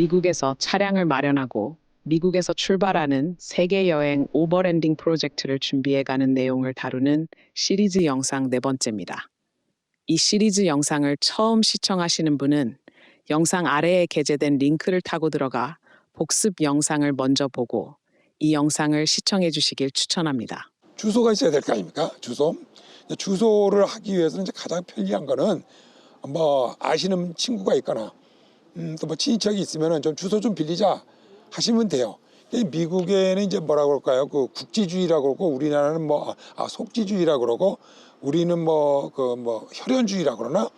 미국에서 차량을 마련하고 미국에서 출발하는 세계 여행 오버랜딩 프로젝트를 준비해가는 내용을 다루는 시리즈 영상 네 번째입니다. 이 시리즈 영상을 처음 시청하시는 분은 영상 아래에 게재된 링크를 타고 들어가 복습 영상을 먼저 보고 이 영상을 시청해 주시길 추천합니다. 주소가 있어야 될 거 아닙니까? 주소. 주소를 하기 위해서는 이제 가장 편리한 거는 뭐 아시는 친구가 있거나 음, 또 뭐 친인척이 있으면은 좀 주소 좀 빌리자 하시면 돼요. 미국에는 이제 뭐라고 그럴까요? 그 국지주의라고 그러고 우리나라는 뭐 아, 속지주의라고 그러고 우리는 뭐 그뭐 혈연주의라고 그러나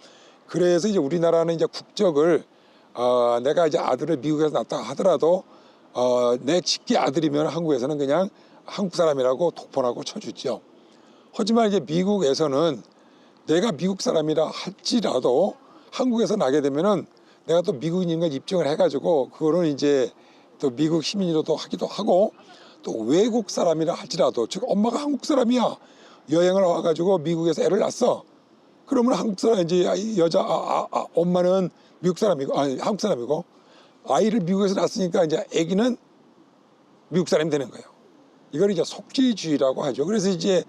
그래서 이제 우리나라는 이제 국적을 어, 내가 이제 아들을 미국에서 낳았다 하더라도 어, 내 직계 아들이면 한국에서는 그냥 한국 사람이라고 독본하고 쳐주죠. 하지만 이제 미국에서는 내가 미국 사람이라 할지라도 한국에서 나게 되면은 내가 또 미국인인 걸 입증을 해가지고 그거는 이제 또 미국 시민으로도 하기도 하고 또 외국 사람이라 할지라도 즉 엄마가 한국 사람이야 여행을 와가지고 미국에서 애를 낳았어 그러면 한국 사람 이제 이 여자 아, 아, 아, 엄마는 미국 사람이고 아니 한국 사람이고 아이를 미국에서 낳았으니까 이제 아기는 미국 사람이 되는 거예요. 이걸 이제 속지주의라고 하죠. 그래서 이제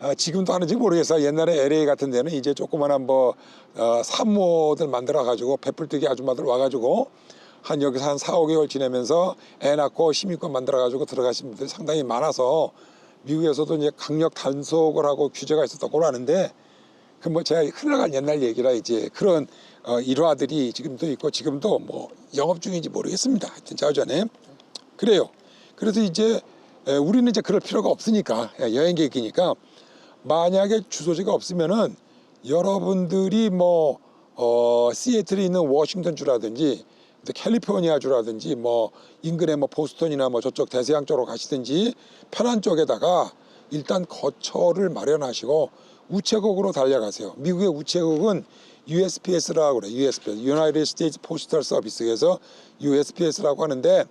어, 지금도 하는지 모르겠어요. 옛날에 LA 같은 데는 이제 조그만한 뭐 어, 산모들 만들어 가지고 베풀뜨기 아줌마들 와가지고 한 여기서 한 4, 5개월 지내면서 애 낳고 시민권 만들어 가지고 들어가신 분들이 상당히 많아서 미국에서도 이제 강력 단속을 하고 규제가 있었다고 하는데 그 뭐 제가 흘러간 옛날 얘기라 이제 그런 어, 일화들이 지금도 있고 지금도 뭐 영업 중인지 모르겠습니다. 하여튼 자전에 그래요. 그래서 이제 에, 우리는 이제 그럴 필요가 없으니까 예, 여행 계획이니까 만약에 주소지가 없으면은 여러분들이 뭐 어, 시애틀에 있는 워싱턴 주라든지 또 캘리포니아 주라든지 뭐 인근의 뭐 보스턴이나 뭐 저쪽 대서양 쪽으로 가시든지 편한 쪽에다가 일단 거처를 마련하시고 우체국으로 달려가세요. 미국의 우체국은 USPS라고 그래. USPS, United States Postal Service에서 USPS라고 하는데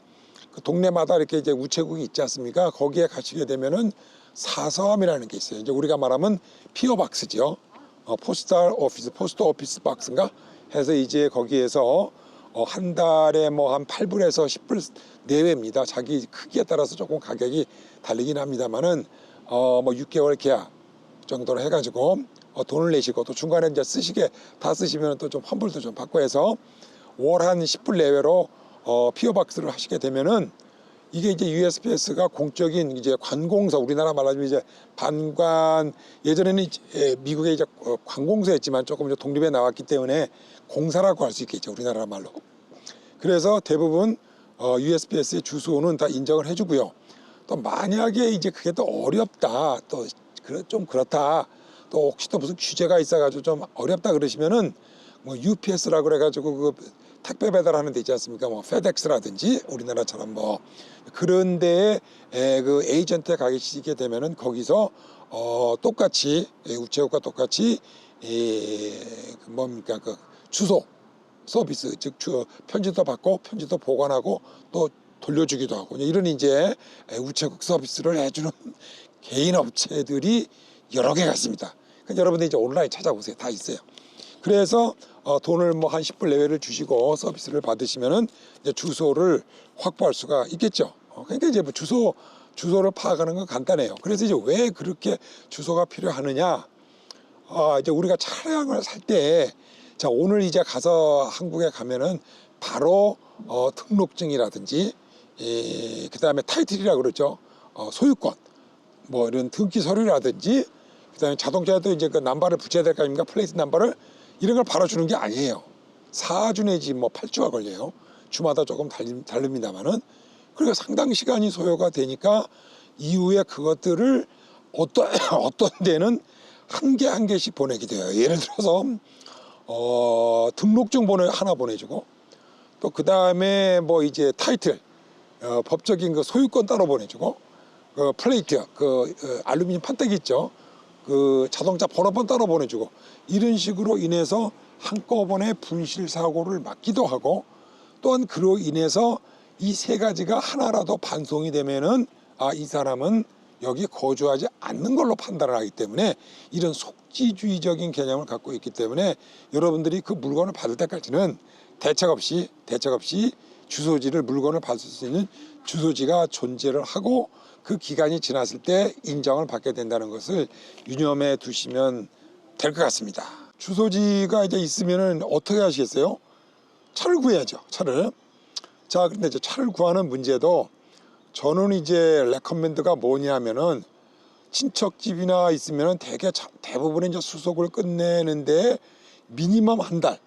그 동네마다 이렇게 이제 우체국이 있지 않습니까? 거기에 가시게 되면은 사서함이라는 게 있어요. 이제 우리가 말하면 피어 박스죠. 어, 포스탈 오피스, 포스트 오피스 박스인가 해서 이제 거기에서 어, 한 달에 뭐 한 8불에서 10불 내외입니다. 자기 크기에 따라서 조금 가격이 다르긴 합니다만은 어, 뭐 6개월 계약 정도로 해가지고 어, 돈을 내시고 또 중간에 이제 쓰시게 다 쓰시면 또 좀 환불도 좀 받고 해서 월 한 10불 내외로 어, 피어 박스를 하시게 되면은 이게 이제 USPS가 공적인 이제 관공서 우리나라 말하자면 이제 반관 예전에는 예, 미국의 이제 어, 관공서였지만 조금 이제 독립에 나왔기 때문에 공사라고 할 수 있겠죠 우리나라 말로. 그래서 대부분 어, USPS의 주소는 다 인정을 해주고요. 또 만약에 이제 그게 또 어렵다 또 좀 그렇다 또 혹시 또 무슨 규제가 있어가지고 좀 어렵다 그러시면은 뭐 UPS라고 그래가지고 그 택배 배달하는 데 있지 않습니까? 뭐 페덱스라든지 우리나라처럼 뭐 그런 데에 에, 그 에이전트에 가시게 되면은 거기서 어 똑같이 예, 우체국과 똑같이 이그 뭡니까 그 주소 서비스 즉 주, 편지도 받고 편지도 보관하고 또 돌려주기도 하고 이런 이제 우체국 서비스를 해주는 개인 업체들이 여러 개가 있습니다. 그러니까 여러분들 이제 온라인 찾아보세요. 다 있어요. 그래서 어, 돈을 뭐 한 10불 내외를 주시고 서비스를 받으시면은 이제 주소를 확보할 수가 있겠죠. 어, 그러니까 이제 뭐 주소 주소를 파악하는 건 간단해요. 그래서 이제 왜 그렇게 주소가 필요하느냐? 아, 이제 우리가 차량을 살 때, 자, 오늘 이제 가서 한국에 가면은 바로 어, 등록증이라든지, 이, 그 다음에 타이틀이라고 그러죠. 어, 소유권, 뭐 이런 등기 서류라든지, 그 다음에 자동차에도 이제 그 남바를 붙여야 될 거 아닙니까? 플레이트 남바를. 이런 걸 바로 주는 게 아니에요. 4주 내지 뭐 8주가 걸려요. 주마다 조금 다릅- 다릅니다만은. 그러니까 상당 시간이 소요가 되니까 이후에 그것들을 어떤, 어떤 데는 한 개 한 개씩 보내게 돼요. 예를 들어서 어, 등록증 보내 하나 보내주고 또 그 다음에 뭐 이제 타이틀 어, 법적인 그 소유권 따로 보내주고 그 플레이트 그 어, 알루미늄 판때기 있죠. 그 자동차 번호판 따로 보내주고 이런 식으로 인해서 한꺼번에 분실 사고를 막기도 하고 또한 그로 인해서 이 세 가지가 하나라도 반송이 되면은 아 이 사람은 여기 거주하지 않는 걸로 판단을 하기 때문에 이런 속지주의적인 개념을 갖고 있기 때문에 여러분들이 그 물건을 받을 때까지는 대책 없이 대책 없이 주소지를 물건을 받을 수 있는 주소지가 존재를 하고 그 기간이 지났을 때 인정을 받게 된다는 것을 유념해 두시면 될 것 같습니다. 주소지가 이제 있으면은 어떻게 하시겠어요? 차를 구해야죠. 차를. 자, 근데 이제 차를 구하는 문제도 저는 이제 레커멘드가 뭐냐면은 친척집이나 있으면은 대개 차- 대부분의 이제 수속을 끝내는데 미니멈 한 달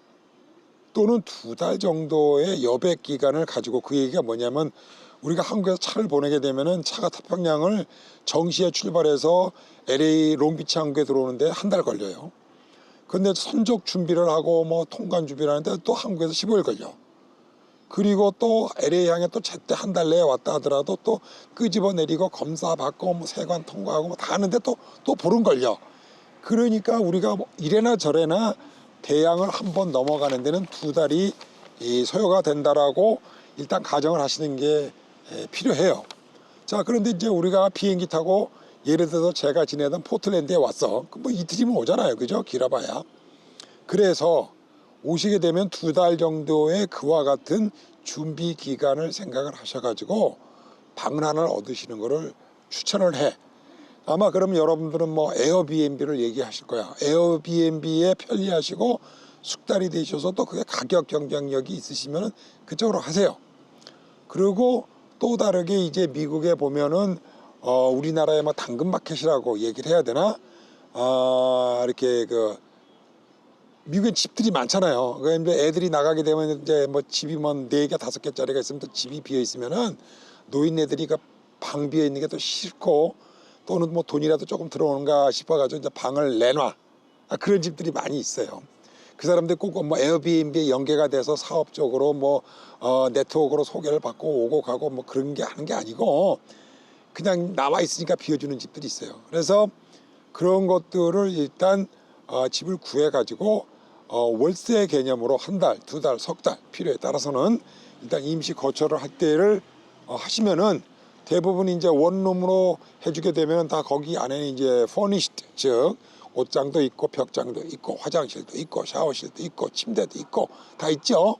또는 두 달 정도의 여백 기간을 가지고 그 얘기가 뭐냐면 우리가 한국에서 차를 보내게 되면은 차가 태평양을 정시에 출발해서 LA 롱비치 항구에 들어오는데 한 달 걸려요. 근데 선적 준비를 하고 뭐 통관 준비를 하는데 또 한국에서 15일 걸려. 그리고 또 LA 향에 또 제때 한 달 내에 왔다 하더라도 또 끄집어 내리고 검사 받고 뭐 세관 통과하고 뭐 다 하는데 또 또 보름 걸려. 그러니까 우리가 뭐 이래나 저래나 대양을 한 번 넘어가는 데는 두 달이 이 소요가 된다라고 일단 가정을 하시는 게 에, 필요해요. 자 그런데 이제 우리가 비행기 타고 예를 들어서 제가 지내던 포틀랜드에 왔어. 그뭐 이틀이면 오잖아요, 그죠? 길어봐야. 그래서 오시게 되면 두 달 정도의 그와 같은 준비 기간을 생각을 하셔가지고 방을 하나 얻으시는 거를 추천을 해. 아마 그럼 여러분들은 뭐 에어비앤비를 얘기하실 거야. 에어비앤비에 편리하시고 숙달이 되셔서 또 그게 가격 경쟁력이 있으시면 그쪽으로 하세요. 그리고 또 다르게 이제 미국에 보면은 어 우리나라의 뭐 당근 마켓이라고 얘기를 해야 되나? 아 이렇게 그 미국엔 집들이 많잖아요. 그 이제 애들이 나가게 되면 이제 뭐 집이 뭐네 개 다섯 개짜리가 있으면 또 집이 비어 있으면은 노인네들이 그 방 비어 있는 게 또 싫고 또는 뭐 돈이라도 조금 들어오는가 싶어가지고 이제 방을 내놔. 아, 그런 집들이 많이 있어요. 그 사람들 꼭뭐 에어비앤비에 연계가 돼서 사업적으로 뭐 어, 네트워크로 소개를 받고 오고 가고 뭐 그런 게 하는 게 아니고 그냥 나와 있으니까 비워주는 집들이 있어요. 그래서 그런 것들을 일단 어, 집을 구해 가지고 어, 월세 개념으로 한 달, 두 달, 석 달 필요에 따라서는 일단 임시 거처를 할 때를 어, 하시면은 대부분 이제 원룸으로 해주게 되면 다 거기 안에는 이제 furnished 즉 옷장도 있고 벽장도 있고 화장실도 있고 샤워실도 있고 침대도 있고 다 있죠.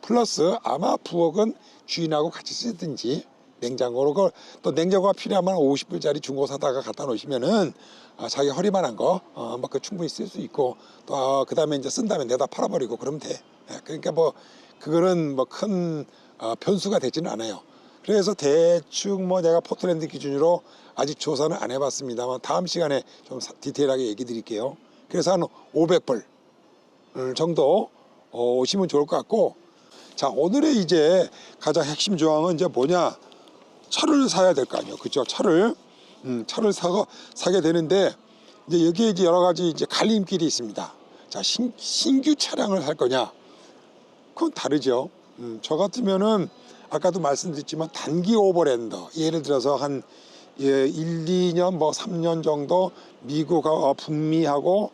플러스 아마 부엌은 주인하고 같이 쓰든지 냉장고로 그걸 또 냉장고가 필요하면 50불짜리 중고 사다가 갖다 놓으시면은 아, 자기 허리만한 거 어, 뭐그 충분히 쓸 수 있고 또 어, 그다음에 이제 쓴 다음에 내다 팔아버리고 그러면 돼. 예, 그러니까 뭐 그거는 뭐큰 어, 변수가 되지는 않아요. 그래서 대충 뭐 내가 포틀랜드 기준으로 아직 조사는 안 해봤습니다만 다음 시간에 좀 사- 디테일하게 얘기 드릴게요. 그래서 한 500불 정도 어, 오시면 좋을 것 같고. 자 오늘의 이제 가장 핵심 조항은 이제 뭐냐? 차를 사야 될 거 아니에요. 그죠? 차를. 음, 차를 사고 사게 되는데 이제 여기에 이제 여러 가지 이제 갈림길이 있습니다. 자 신, 신규 차량을 살 거냐? 그건 다르죠. 음, 저 같으면은 아까도 말씀드렸지만 단기 오버랜더 예를 들어서 한 예, 1, 2년 뭐 3년 정도 미국 어, 북미하고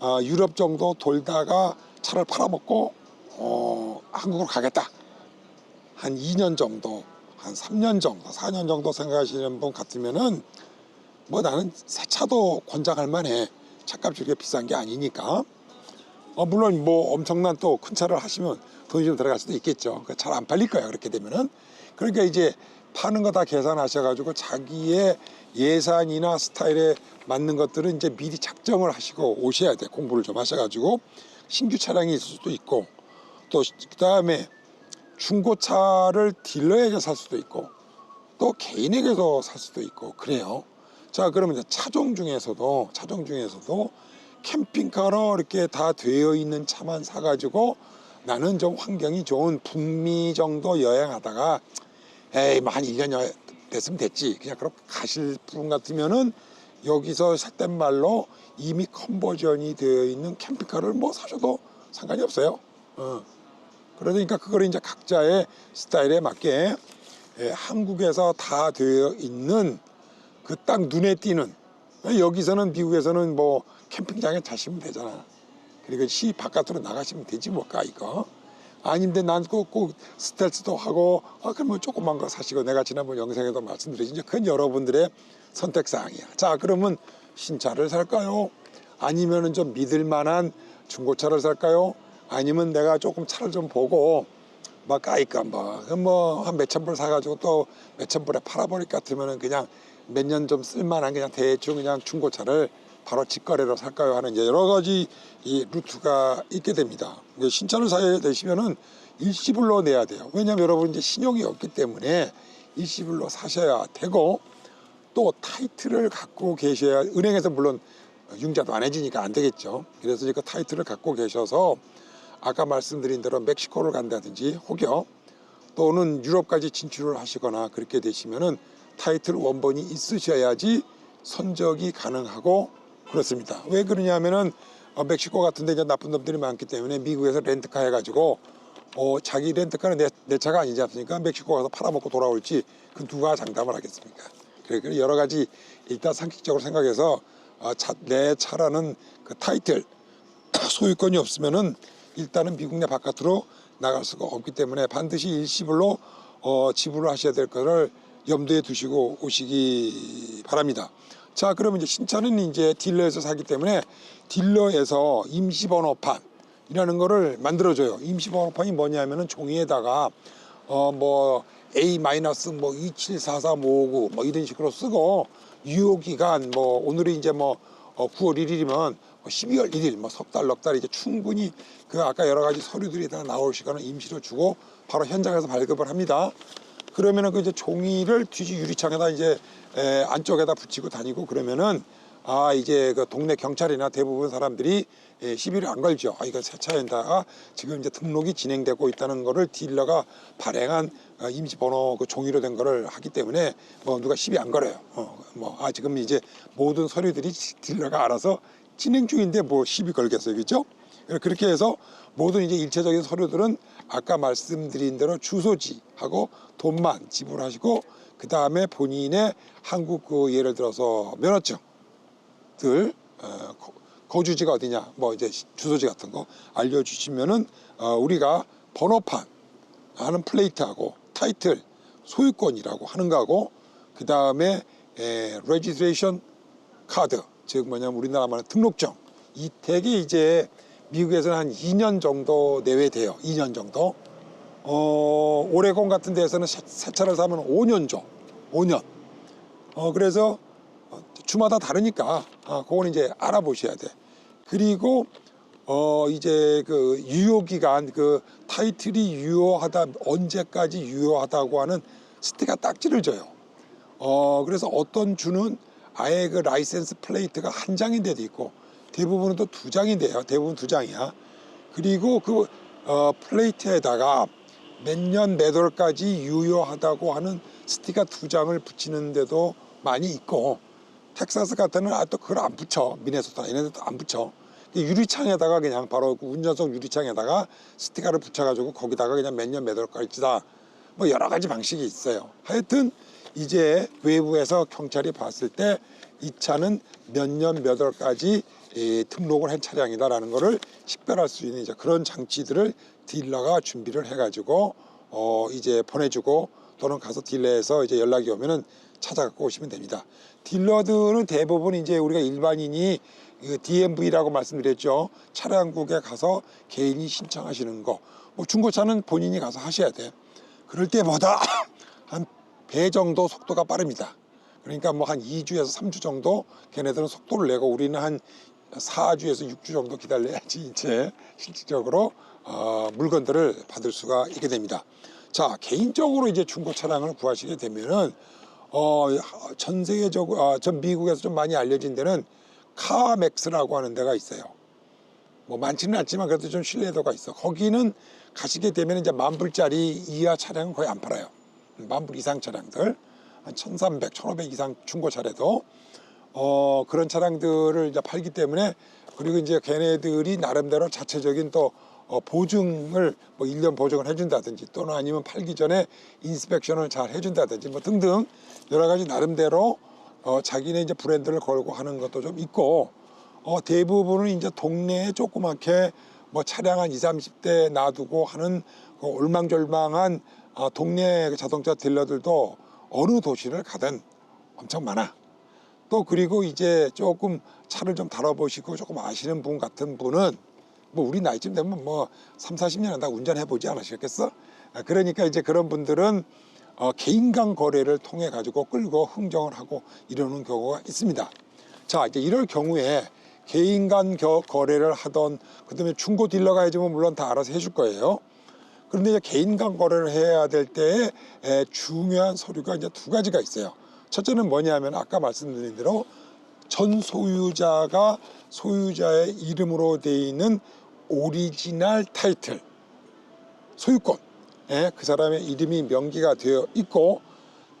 어, 유럽 정도 돌다가 차를 팔아먹고 어, 한국으로 가겠다. 한 2년 정도, 한 3년 정도, 4년 정도 생각하시는 분 같으면은 뭐 나는 새 차도 권장할 만해. 차값이 그렇게 비싼 게 아니니까. 어, 물론 뭐 엄청난 또 큰 차를 하시면 돈이 좀 들어갈 수도 있겠죠. 잘안 팔릴 거야 그렇게 되면은. 그러니까 이제 파는 거 다 계산하셔가지고 자기의 예산이나 스타일에 맞는 것들은 이제 미리 작정을 하시고 오셔야 돼. 공부를 좀 하셔가지고 신규 차량이 있을 수도 있고 또 그다음에 중고차를 딜러에게 살 수도 있고 또 개인에게서 살 수도 있고 그래요. 자 그러면 차종 중에서도 차종 중에서도 캠핑카로 이렇게 다 되어 있는 차만 사가지고 나는 좀 환경이 좋은 북미 정도 여행하다가 에이 뭐한 1년 여 됐으면 됐지 그냥 그렇게 가실 분 같으면은 여기서 삿된 말로 이미 컨버전이 되어 있는 캠핑카를 뭐 사셔도 상관이 없어요. 어. 그러니까 그걸 이제 각자의 스타일에 맞게 예, 한국에서 다 되어 있는 그 딱 눈에 띄는 여기서는 미국에서는 뭐 캠핑장에 자시면 되잖아. 그리고 시 바깥으로 나가시면 되지 뭐까 이거. 아닌데 난 꼭 꼭 스텔스도 하고 아 그러면 조그만 거 사시고 내가 지난번 영상에도 말씀드렸지만 그건 여러분들의 선택 사항이야. 자 그러면 신차를 살까요? 아니면은 좀 믿을 만한 중고차를 살까요? 아니면 내가 조금 차를 좀 보고 막 까이까 뭐한 몇천 불 사가지고 또 몇천 불에 팔아버릴 것 같으면은 그냥 몇 년 좀 쓸만한 그냥 대충 그냥 중고차를 바로 직거래로 살까요 하는 이제 여러 가지 이 루트가 있게 됩니다. 신차를 사야 되시면은 일시불로 내야 돼요. 왜냐하면 여러분 이제 신용이 없기 때문에 일시불로 사셔야 되고 또 타이틀을 갖고 계셔야 은행에서 물론 융자도 안 해주니까 안 되겠죠. 그래서 그 타이틀을 갖고 계셔서 아까 말씀드린 대로 멕시코를 간다든지 혹여 또는 유럽까지 진출을 하시거나 그렇게 되시면은 타이틀 원본이 있으셔야지 선적이 가능하고 그렇습니다. 왜 그러냐면은 어, 멕시코 같은데 이제 나쁜 놈들이 많기 때문에 미국에서 렌트카 해가지고 어, 자기 렌트카는 내, 내 차가 아니지 않습니까? 멕시코 가서 팔아먹고 돌아올지 그 누가 장담을 하겠습니까? 그래 여러 가지 일단 상식적으로 생각해서 어, 차, 내 차라는 그 타이틀 소유권이 없으면은 일단은 미국 내 바깥으로 나갈 수가 없기 때문에 반드시 일시불로 어, 지불을 하셔야 될 거를 염두에 두시고 오시기 바랍니다. 자, 그러면 이제 신차는 이제 딜러에서 사기 때문에 딜러에서 임시번호판이라는 거를 만들어줘요. 임시번호판이 뭐냐면은 종이에다가 어 뭐 A 마이너스 뭐 274459뭐 이런 식으로 쓰고 유효 기간 뭐 오늘이 이제 뭐 어, 9월 1일이면 뭐 12월 1일 뭐 석 달 넉 달 이제 충분히 그 아까 여러 가지 서류들이 다 나올 시간을 임시로 주고 바로 현장에서 발급을 합니다. 그러면은 그 이제 종이를 뒤지 유리창에다 이제 에, 안쪽에다 붙이고 다니고 그러면은 아 이제 그 동네 경찰이나 대부분 사람들이 예, 시비를 안 걸죠. 아 이거 새 차에다가 지금 이제 등록이 진행되고 있다는 거를 딜러가 발행한 어, 임시 번호 그 종이로 된 거를 하기 때문에 뭐 누가 시비 안 걸어요. 어, 뭐아 지금 이제 모든 서류들이 딜러가 알아서 진행 중인데 뭐 시비 걸겠어요, 그렇죠? 그렇게 해서 모든 이제 일체적인 서류들은 아까 말씀드린 대로 주소지하고 돈만 지불하시고 그 다음에 본인의 한국 그 예를 들어서 면허증들 어, 거- 거주지가 어디냐 뭐 이제 주소지 같은 거 알려주시면은 어, 우리가 번호판 하는 플레이트하고 타이틀 소유권이라고 하는 거하고 그 다음에 레지스트레이션 카드 즉 뭐냐면 우리나라 말하는 등록증 이 되게 이제 미국에서는 한 2년 정도 내외 돼요. 2년 정도. 어 오레곤 같은 데서는 새, 새 차를 사면 5년 줘. 5년. 어 그래서 어, 주마다 다르니까 아 그건 이제 알아보셔야 돼. 그리고 어 이제 그 유효 기간 그 타이틀이 유효하다 언제까지 유효하다고 하는 스티커 딱지를 줘요. 어 그래서 어떤 주는 아예 그 라이센스 플레이트가 한 장인 데도 있고 대부분은 또 두 장인데요. 대부분 두 장이야. 그리고 그 어, 플레이트에다가 몇 년 몇 월까지 유효하다고 하는 스티커 두 장을 붙이는데도 많이 있고 텍사스 같은 데는 아, 또 그걸 안 붙여 미네소타 얘네들도 안 붙여 유리창에다가 그냥 바로 그 운전석 유리창에다가 스티커를 붙여가지고 거기다가 그냥 몇 년 몇 월까지다 뭐 여러 가지 방식이 있어요. 하여튼 이제 외부에서 경찰이 봤을 때 이 차는 몇 년 몇 월까지 이 등록을 한 차량이다라는 거를 식별할 수 있는 이제 그런 장치들을 딜러가 준비를 해가지고 어 이제 보내주고 또는 가서 딜러에서 이제 연락이 오면은 찾아갖고 오시면 됩니다. 딜러들은 대부분 이제 우리가 일반인이 그 DMV라고 말씀드렸죠. 차량국에 가서 개인이 신청하시는 거. 뭐 중고차는 본인이 가서 하셔야 돼. 그럴 때보다 한 배 정도 속도가 빠릅니다. 그러니까 뭐 한 2주에서 3주 정도 걔네들은 속도를 내고 우리는 한 4주에서 6주 정도 기다려야지 이제 실질적으로 어, 물건들을 받을 수가 있게 됩니다. 자 개인적으로 이제 중고 차량을 구하시게 되면은 어, 전 세계적으로 아, 전 미국에서 좀 많이 알려진 데는 카맥스라고 하는 데가 있어요. 뭐 많지는 않지만 그래도 좀 신뢰도가 있어. 거기는 가시게 되면 이제 만 불짜리 이하 차량은 거의 안 팔아요. 만 불 이상 차량들 한 1,300, 1,500 이상 중고차래도 어 그런 차량들을 이제 팔기 때문에 그리고 이제 걔네들이 나름대로 자체적인 또 어, 보증을 뭐 1년 보증을 해준다든지 또는 아니면 팔기 전에 인스펙션을 잘 해준다든지 뭐 등등 여러 가지 나름대로 어, 자기네 이제 브랜드를 걸고 하는 것도 좀 있고 어, 대부분은 이제 동네에 조그맣게 뭐 차량 한 20, 30대 놔두고 하는 그 올망졸망한 어, 동네 그 자동차 딜러들도 어느 도시를 가든 엄청 많아. 또 그리고 이제 조금 차를 좀 다뤄보시고 조금 아시는 분 같은 분은 뭐 우리 나이쯤 되면 뭐 3, 40년 한다 운전해 보지 않으셨겠어? 아, 그러니까 이제 그런 분들은 어, 개인 간 거래를 통해 가지고 끌고 흥정을 하고 이러는 경우가 있습니다. 자, 이제 이럴 경우에 개인 간 겨- 거래를 하던 그다음에 중고 딜러가 해주면 물론 다 알아서 해줄 거예요. 그런데 이제 개인 간 거래를 해야 될 때에 에, 중요한 서류가 이제 두 가지가 있어요. 첫째는 뭐냐면 아까 말씀드린 대로 전 소유자가 소유자의 이름으로 돼 있는 오리지널 타이틀 소유권 예, 그 사람의 이름이 명기가 되어 있고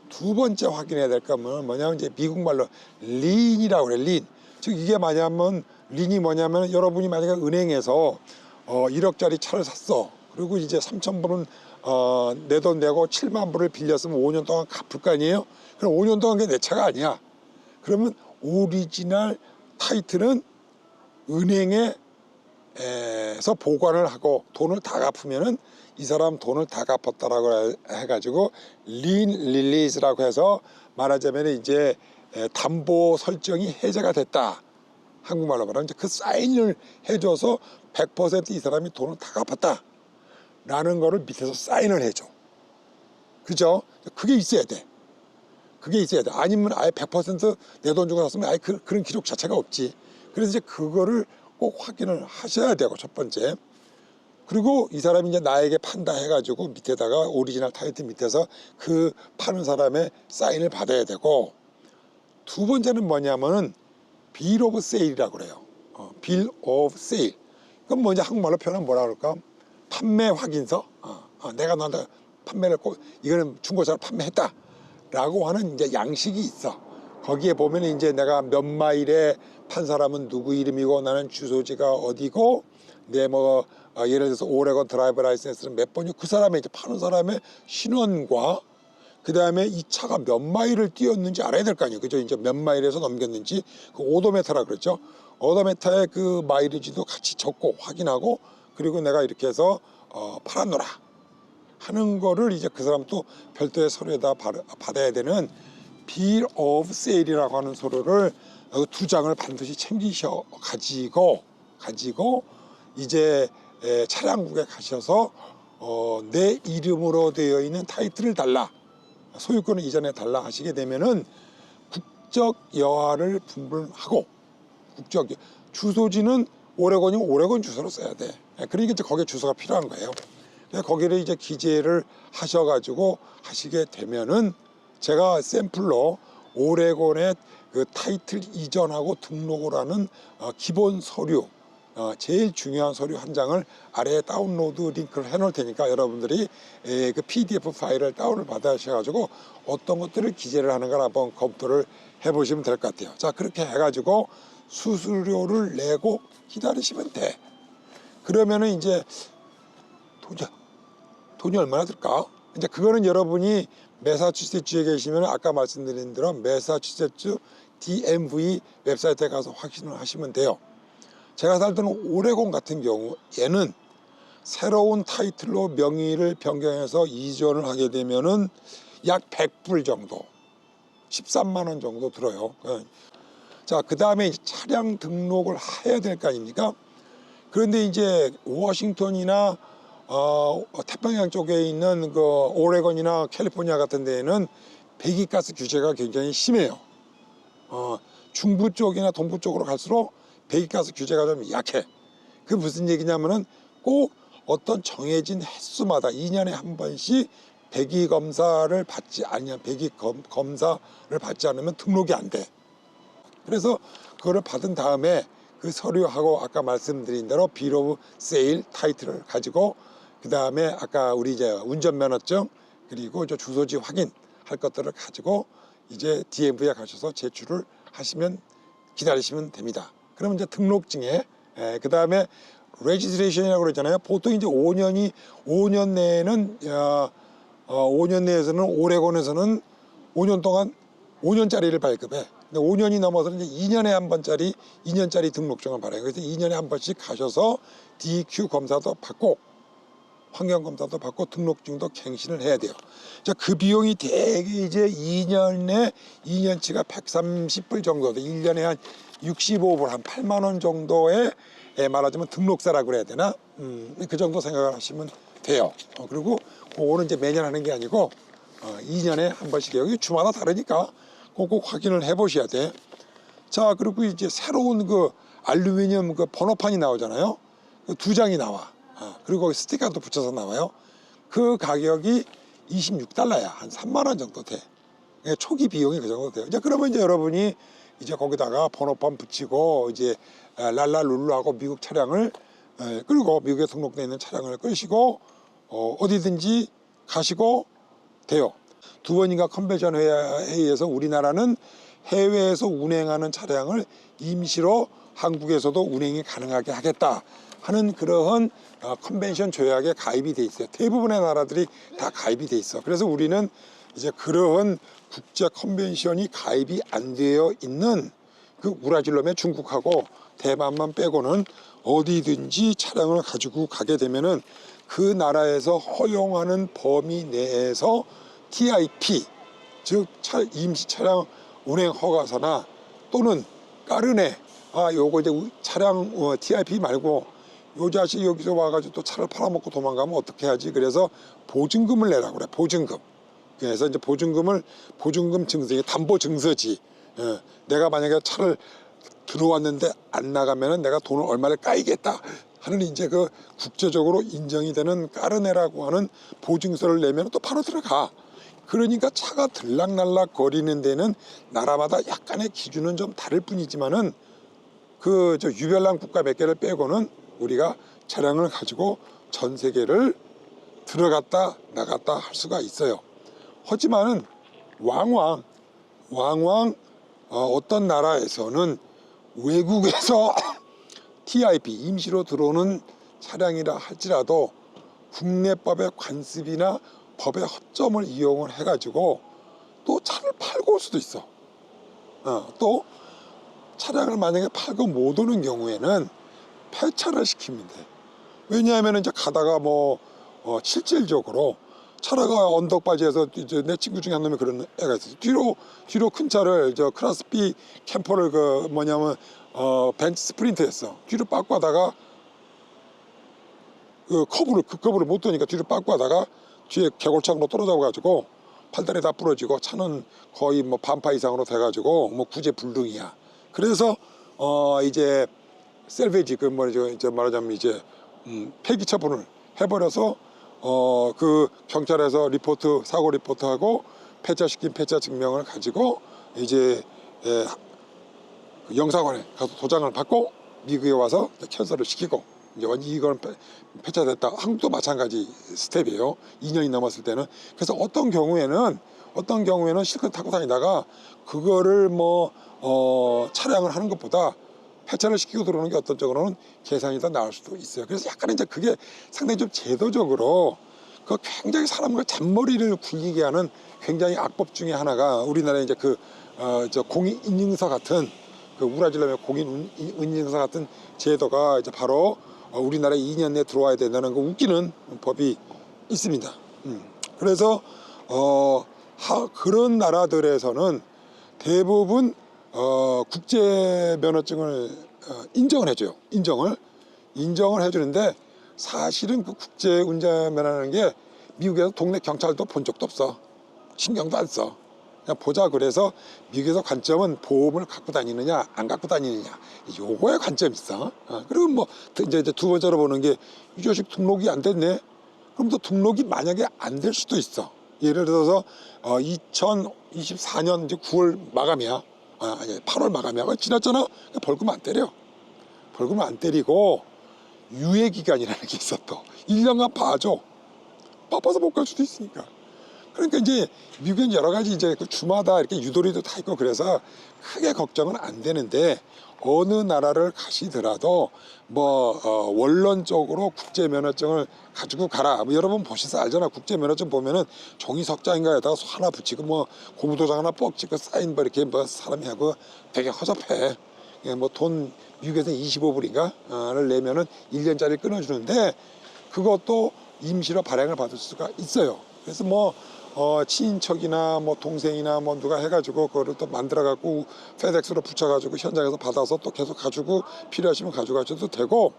두 번째 확인해야 될 거는 뭐냐면 이제 미국 말로 린이라고 그래 린. 즉 이게 뭐냐면 린이 뭐냐면 여러분이 만약에 은행에서 어 1억짜리 차를 샀어. 그리고 이제 3천 불은 어 내 돈 내고 7만 불을 빌렸으면 5년 동안 갚을 거 아니에요? 그럼 5년 동안 그게 내 차가 아니야. 그러면 오리지널 타이틀은 은행에 에서 보관을 하고 돈을 다 갚으면은 이 사람 돈을 다 갚았다라고 해- 해가지고 린 릴리즈라고 해서 말하자면 이제 에, 담보 설정이 해제가 됐다. 한국말로 말하면 그 사인을 해줘서 100%이 사람이 돈을 다 갚았다. 라는 거를 밑에서 사인을 해줘. 그죠? 그게 있어야 돼. 그게 있어야 돼. 아니면 아예 100%내 돈 주고 샀으면 아예 그, 그런 기록 자체가 없지. 그래서 이제 그거를 꼭 확인을 하셔야 되고, 첫 번째. 그리고 이 사람이 이제 나에게 판다 해가지고 밑에다가 오리지널 타이틀 밑에서 그 파는 사람의 사인을 받아야 되고, 두 번째는 뭐냐면은 빌 오브 세일이라고 그래요. 어, 빌 오브 세일. 그건 뭐 이제 한국말로 표현하면 뭐라 그럴까? 판매 확인서. 어, 어, 내가 너한테 판매를 꼭 이거는 중고차를 판매했다. 라고 하는 이제 양식이 있어. 거기에 보면 이제 내가 몇 마일에 판 사람은 누구 이름이고 나는 주소지가 어디고 내뭐 예를 들어서 오레곤 드라이버 라이센스는 몇 번이고 그 사람의 이제 파는 사람의 신원과 그 다음에 이 차가 몇 마일을 뛰었는지 알아야 될 거 아니에요. 그죠? 이제 몇 마일에서 넘겼는지 그 오도메타라 그랬죠. 오도메타의 그 마일리지도 같이 적고 확인하고 그리고 내가 이렇게 해서 어, 팔아놓라 하는 거를 이제 그 사람 또 별도의 서류에다 받- 받아야 되는 빌 오브 세일이라고 하는 서류를 어, 두 장을 반드시 챙기셔 가지고 가지고 이제 에, 차량국에 가셔서 어, 내 이름으로 되어 있는 타이틀을 달라 소유권을 이전에 달라 하시게 되면은 국적 여하를 분분하고 국적 주소지는 오레곤이면 오레곤 주소로 써야 돼. 예, 그러니까 이제 거기에 주소가 필요한 거예요. 그래서 거기를 이제 기재를 하셔가지고 하시게 되면은 제가 샘플로 오레곤의 그 타이틀 이전하고 등록을 하는 어, 기본 서류 어, 제일 중요한 서류 한 장을 아래에 다운로드 링크를 해놓을 테니까 여러분들이 에, 그 PDF 파일을 다운을 받으셔가지고 어떤 것들을 기재를 하는가 한번 검토를 해보시면 될 것 같아요. 자 그렇게 해가지고 수수료를 내고 기다리시면 돼. 그러면은 이제 돈이 돈이 얼마나 들까? 이제 그거는 여러분이 매사추세츠에 계시면 아까 말씀드린 대로 매사추세츠 DMV 웹사이트에 가서 확인을 하시면 돼요. 제가 살던 오레곤 같은 경우에는 새로운 타이틀로 명의를 변경해서 이전을 하게 되면은 약 100불 정도, 13만 원 정도 들어요. 예. 자, 그 다음에 차량 등록을 해야 될 거 아닙니까? 그런데 이제 워싱턴이나 어, 태평양 쪽에 있는 그 오레곤이나 캘리포니아 같은 데에는 배기가스 규제가 굉장히 심해요. 어, 중부 쪽이나 동부 쪽으로 갈수록 배기가스 규제가 좀 약해. 그 무슨 얘기냐면은 꼭 어떤 정해진 횟수마다 2년에 한 번씩 배기 검사를 받지 아니면 배기 검, 검사를 받지 않으면 등록이 안 돼. 그래서 그거를 받은 다음에 그 서류하고 아까 말씀드린 대로 비로 세일 타이틀을 가지고 그 다음에 아까 우리 이제 운전면허증 그리고 이제 주소지 확인 할 것들을 가지고 이제 DMV에 가셔서 제출을 하시면 기다리시면 됩니다. 그러면 이제 등록증에 그 다음에 레지스트레이션이라고 그러잖아요. 보통 이제 5년이 5년 내에는 어, 어, 5년 내에서는 오레곤에서는 5년 동안 5년짜리를 발급해. 근데 5년이 넘어서는 이제 2년에 한 번짜리 2년짜리 등록증을 발행해. 그래서 2년에 한 번씩 가셔서 DQ 검사도 받고 환경 검사도 받고 등록증도 갱신을 해야 돼요. 자, 그 비용이 대개 이제 2년에 2년치가 130불 정도 돼. 1년에 한 65불 한 8만 원 정도의 예, 말하자면 등록세라고 그래야 되나? 음, 그 정도 생각을 하시면 돼요. 어, 그리고 그거는 이제 매년 하는 게 아니고 어, 2년에 한 번씩이에요. 이게 주마다 다르니까 꼭, 꼭 확인을 해보셔야 돼. 자 그리고 이제 새로운 그 알루미늄 그 번호판이 나오잖아요. 그두 장이 나와. 어, 그리고 거기 스티커도 붙여서 나와요. 그 가격이 26달러야. 한 3만 원 정도 돼. 예, 초기 비용이 그 정도 돼요. 이제 그러면 이제 여러분이 이제 거기다가 번호판 붙이고 이제 에, 랄랄룰루하고 미국 차량을 에, 끌고 미국에 등록돼 있는 차량을 끌시고 어, 어디든지 가시고 돼요. 두 번인가 컨벤션 회의- 회의에서 우리나라는 해외에서 운행하는 차량을 임시로 한국에서도 운행이 가능하게 하겠다 하는 그러한 어, 컨벤션 조약에 가입이 돼 있어요. 대부분의 나라들이 다 가입이 돼 있어. 그래서 우리는 이제 그러한 국제 컨벤션이 가입이 안 되어 있는 그 우라질럼의 중국하고 대만만 빼고는 어디든지 차량을 가지고 가게 되면은 그 나라에서 허용하는 범위 내에서 TIP 즉 차, 임시 차량 운행 허가서나 또는 까르네 아 요거 이제 우- 차량 어, TIP 말고 요 자식 여기서 와가지고 또 차를 팔아먹고 도망가면 어떻게 하지? 그래서 보증금을 내라 그래 보증금. 그래서 이제 보증금을 보증금 증서 담보 증서지. 예, 내가 만약에 차를 들어왔는데 안 나가면은 내가 돈을 얼마를 까이겠다 하는 이제 그 국제적으로 인정이 되는 까르네라고 하는 보증서를 내면 또 바로 들어가. 그러니까 차가 들락날락 거리는 데는 나라마다 약간의 기준은 좀 다를 뿐이지만은 그 저 유별난 국가 몇 개를 빼고는 우리가 차량을 가지고 전 세계를 들어갔다 나갔다 할 수가 있어요. 하지만은 왕왕 왕왕 어, 어떤 나라에서는 외국에서 TIP 임시로 들어오는 차량이라 할지라도 국내법의 관습이나 법의 허점을 이용을 해가지고 또 차를 팔고 올 수도 있어. 어, 또 차량을 만약에 팔고 못 오는 경우에는 폐차를 시킵니다. 왜냐하면 이제 가다가 뭐 어, 실질적으로 차라가 언덕바지에서 이제 내 친구 중에 한 놈이 그런 애가 있었어. 뒤로 뒤로 큰 차를 저 클래스 B 캠퍼를 그 뭐냐면 어 벤츠 스프린트였어. 뒤로 빠고 하다가 그 커브를 그 커브를 못 도니까 뒤로 빠고 하다가 뒤에 개골창으로 떨어져 가지고 팔다리 다 부러지고 차는 거의 뭐 반파 이상으로 돼 가지고 뭐 구제 불능이야. 그래서 어 이제 셀베이지 그 뭐죠 이제 말하자면 이제 음, 폐기 처분을 해버려서 어 그 경찰에서 리포트 사고 리포트하고 폐차시킨 폐차 증명을 가지고 이제 예, 그 영사관에 가서 도장을 받고 미국에 와서 캔슬을 시키고 이제 완전 이건 폐- 폐차됐다. 한국도 마찬가지 스텝이에요. 2년이 넘었을 때는 그래서 어떤 경우에는 어떤 경우에는 실컷 타고 다니다가 그거를 뭐 어, 차량을 하는 것보다 폐차를 시키고 들어오는 게 어떤 쪽으로는 계산이 더 나을 수도 있어요. 그래서 약간 이제 그게 상당히 좀 제도적으로 그 굉장히 사람과 잔머리를 굴리게 하는 굉장히 악법 중에 하나가 우리나라에 이제 그, 어, 저 공인인증서 같은 그 우라질럼의 공인인증서 같은 제도가 이제 바로 어, 우리나라에 2년 내에 들어와야 된다는 그 웃기는 법이 있습니다. 음. 그래서 어, 하, 그런 나라들에서는 대부분 어, 국제 면허증을 어, 인정을 해줘요. 인정을 인정을 해주는데 사실은 그 국제 운전면허라는 게 미국에서 동네 경찰도 본 적도 없어. 신경도 안 써. 그냥 보자 그래서 미국에서 관점은 보험을 갖고 다니느냐 안 갖고 다니느냐 요거에 관점이 있어. 어, 그리고 뭐 이제 이제 두 번째로 보는 게 이 자식 등록이 안 됐네. 그럼 또 등록이 만약에 안 될 수도 있어. 예를 들어서 어, 2024년 이제 9월 마감이야. 아, 아니 8월 마감이야. 그거 지났잖아. 그냥 벌금 안 때려. 벌금 안 때리고 유예 기간이라는 게 있어 또 1년간 봐줘. 바빠서 못 갈 수도 있으니까. 그러니까 이제 미국엔 여러 가지 이제 그 주마다 이렇게 유도리도 다 있고 그래서 크게 걱정은 안 되는데 어느 나라를 가시더라도 뭐 어, 원론적으로 국제 면허증을 가지고 가라. 뭐 여러분 보셔서 알잖아. 국제 면허증 보면은 종이 석장인가에다가 하나 붙이고 뭐 고무도장 하나 뻑 찍고 사인 뭐 이렇게 뭐 사람이 하고 되게 허접해. 뭐돈 미국에서 25불인가를 내면은 1년짜리 끊어주는데 그것도 임시로 발행을 받을 수가 있어요. 그래서 뭐 어, 친인척이나 뭐 동생이나 뭐 누가 해가지고 그거를 또 만들어갖고 페덱스로 붙여가지고 현장에서 받아서 또 계속 가지고 필요하시면 가져가셔도 되고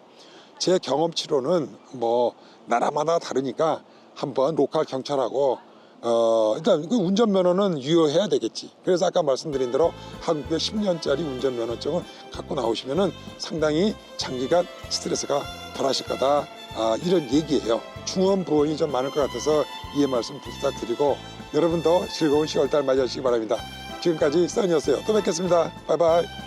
제 경험치로는 뭐 나라마다 다르니까 한번 로컬 경찰하고 어 일단 그 운전면허는 유효해야 되겠지. 그래서 아까 말씀드린 대로 한국의 10년짜리 운전면허증을 갖고 나오시면은 상당히 장기간 스트레스가 덜하실 거다. 아, 이런 얘기예요. 중원 부원이 좀 많을 것 같아서 이해 말씀 부탁드리고 여러분도 즐거운 10월달 맞이하시기 바랍니다. 지금까지 써니였어요. 또 뵙겠습니다. 바이바이.